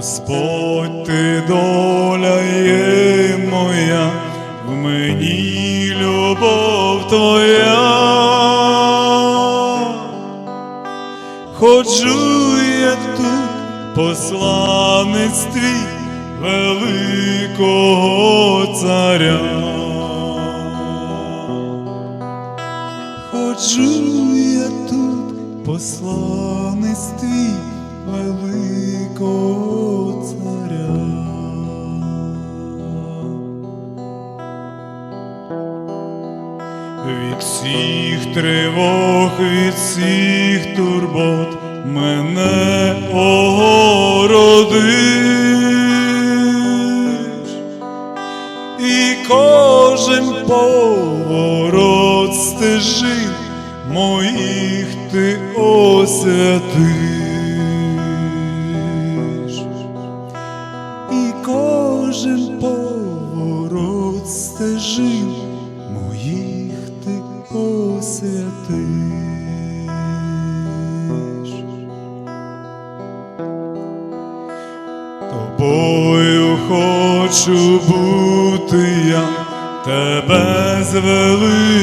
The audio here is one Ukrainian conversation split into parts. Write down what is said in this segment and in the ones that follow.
Господь ти доля є моя, в мені любов твоя. Ходжу я тут, посланець твій великого царя. Ходжу я тут, посланець твій великого царя. Від всіх тривог, від всіх турбот мене огородиш, кожен поворот стежин моїх ти освятиш, і кожен поворот стежин моїх ти освятиш. Тобою хочу бути я, тебе звеличував,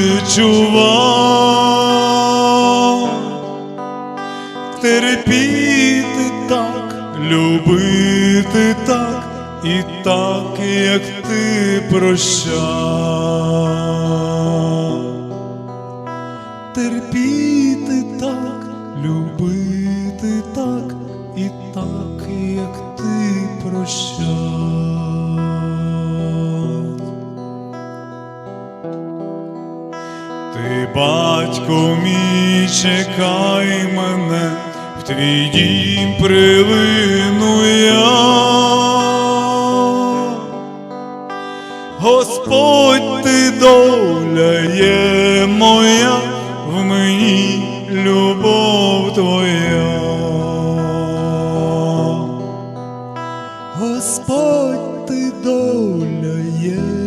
терпіти так, любити так і так, як ти прощав. Терпіти так, любити Батько мій, чекай мене, в твій дім прилину я. Господь ти доля є моя, в мені любов твоя. Господь ти доля є